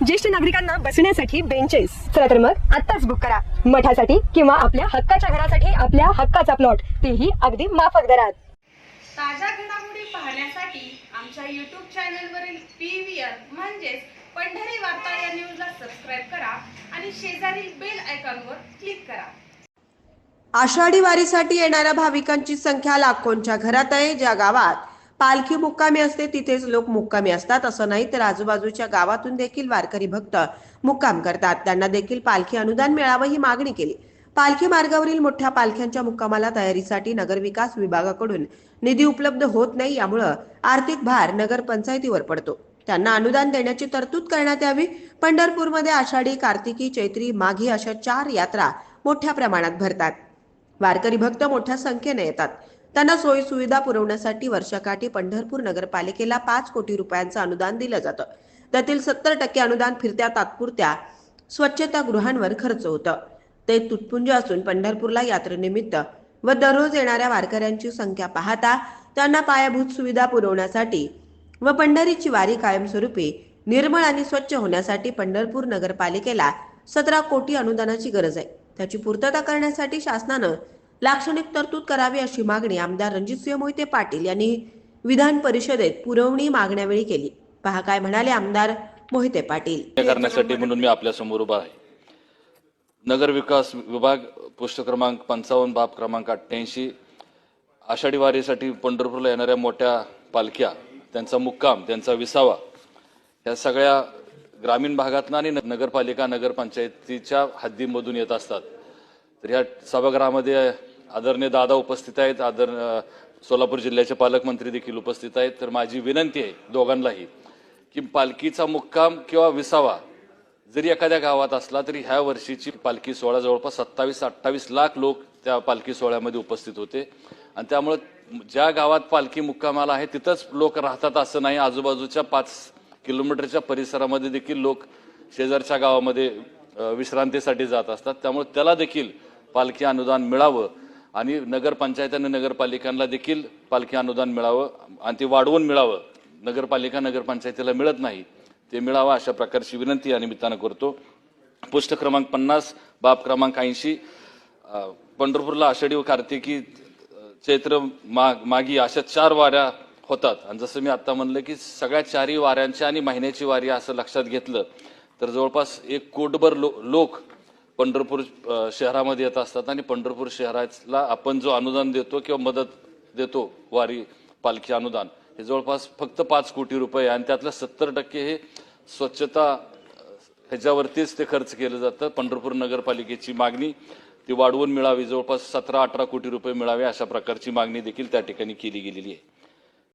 ज्येष्ठ नागरिकांना बसण्यासाठी बेंचेस चला तर मग आत्ताच बुक करा. मठासाठी किंवा आपल्या हक्काच्या घरासाठी आपल्या हक्काचा प्लॉट तेही अगदी माफक दरात. ताज्या घडामोडी पाहण्यासाठी आमच्या यूट्यूब चॅनलवरील पी व्ही आर म्हणजेच पंढरी वार्ता या न्यूजला सबस्क्राईब करा आणि शेजारील बेल आयकॉनवर क्लिक करा. आषाढी वारीसाठी येणाऱ्या भाविकांची संख्या लाखोंच्या घरात आहे ज्या गावात. पालखी मुक्कामी असते तिथेच लोक मुक्कामी असतात. असं नाही तर आजूबाजूच्या गावातून देखील वारकरी भक्त मुक्काम करतात. त्यांना देखील पालखी अनुदान मिळावं ही मागणी केली. पालखी मार्गावरील मोठ्या पालख्यांच्या मुक्कामाला तयारीसाठी नगरविकास विभागाकडून निधी उपलब्ध होत नाही यामुळं आर्थिक भार नगरपंचायतीवर पडतो. त्यांना अनुदान देण्याची तरतूद करण्यात यावी. पंढरपूरमध्ये आषाढी कार्तिकी चैत्री माघी अशा चार यात्रा मोठ्या प्रमाणात भरतात. वारकरी भक्त मोठ्या संख्येने येतात. त्यांना सोयी सुविधा पुरवण्यासाठी वर्षाकाठी पंढरपूर नगरपालिकेला पाच कोटी रुपयांचं अनुदान दिलं जातं. त्यातील सत्तर टक्के अनुदान फिरत्या तात्पुरत्या स्वच्छतागृहांवर खर्च होतं. ते तुटपुंज असून पंढरपूरला यात्रेनिमित्त व दररोज येणाऱ्या वारकऱ्यांची संख्या पाहता त्यांना पायाभूत सुविधा पुरवण्यासाठी व पंढरीची वारी कायमस्वरूपी निर्मळ आणि स्वच्छ होण्यासाठी पंढरपूर नगरपालिकेला सतरा कोटी अनुदानाची गरज आहे. त्याची पूर्तता करण्यासाठी शासनानं लाक्षणिक तरतूद करावी अशी मागणी आमदार रणजितसिंह मोहिते पाटील यांनी विधान परिषदेत पुरवणी मागण्यावेळी केली. पहा काय म्हणाले आमदार मोहिते पाटील. करण्यासाठी म्हणून मी आपल्यासमोर उभा आहे. नगर विकास विभाग पृष्ठ क्रमांक पंचावन्न बाब क्रमांक अठ्ठ्याऐंशी आषाढी वारीसाठी पंढरपूरला येणाऱ्या मोठ्या पालख्या त्यांचा मुक्काम त्यांचा विसावा या सगळ्या ग्रामीण भागातनं आणि नगरपालिका नगरपंचायतीच्या हद्दीमधून येत असतात. तर ह्या सभागृहामध्ये आदरणीय दादा उपस्थित आहेत. आदर सोलापूर जिल्ह्याचे पालकमंत्री देखील उपस्थित आहेत. तर माझी विनंती आहे दोघांनाही की पालखीचा मुक्काम किंवा विसावा जरी एखाद्या गावात असला तरी ह्या वर्षीची पालखी सोहळा जवळपास सत्तावीस अठ्ठावीस लाख लोक त्या पालखी सोहळ्यामध्ये उपस्थित होते. आणि त्यामुळे ज्या गावात पालखी मुक्कामाला आहे तिथंच लोक राहतात असं नाही. आजूबाजूच्या पाच किलोमीटरच्या परिसरामध्ये देखील लोक शेजारच्या गावामध्ये विश्रांतीसाठी जात असतात. त्यामुळे त्याला देखील पालखी अनुदान मिळावं. आणि नगरपंचायत आणि नगरपालिकांना देखील पालखी अनुदान मिळावं आणि ते वाढवून मिळावं. नगरपालिका नगरपंचायतीला मिळत नाही. ते मिळावं अशा प्रकारची विनंती या निमित्तानं करतो. पुस्तक क्रमांक पन्नास बाब क्रमांक ऐंशी पंढरपूरला आषाढी व कार्तिकी चैत्र माग मागी अशा चार वाऱ्या होतात. आणि जसं मी आत्ता म्हणलं की सगळ्या चारही वाऱ्यांच्या आणि महिन्याची वारी असं लक्षात घेतलं तर जवळपास एक कोटभर लो लोक पंढरपूर शहरामध्ये येत असतात आणि पंढरपूर शहराला आपण जो अनुदान देतो किंवा मदत देतो वारी पालखी अनुदान हे जवळपास फक्त पाच कोटी रुपये आणि त्यातलं सत्तर टक्के हे स्वच्छता ह्याच्यावरतीच ते खर्च केलं जातं. पंढरपूर नगरपालिकेची मागणी ती वाढवून मिळावी. जवळपास सतरा अठरा कोटी रुपये मिळावे अशा प्रकारची मागणी देखील त्या ठिकाणी केली गेलेली आहे.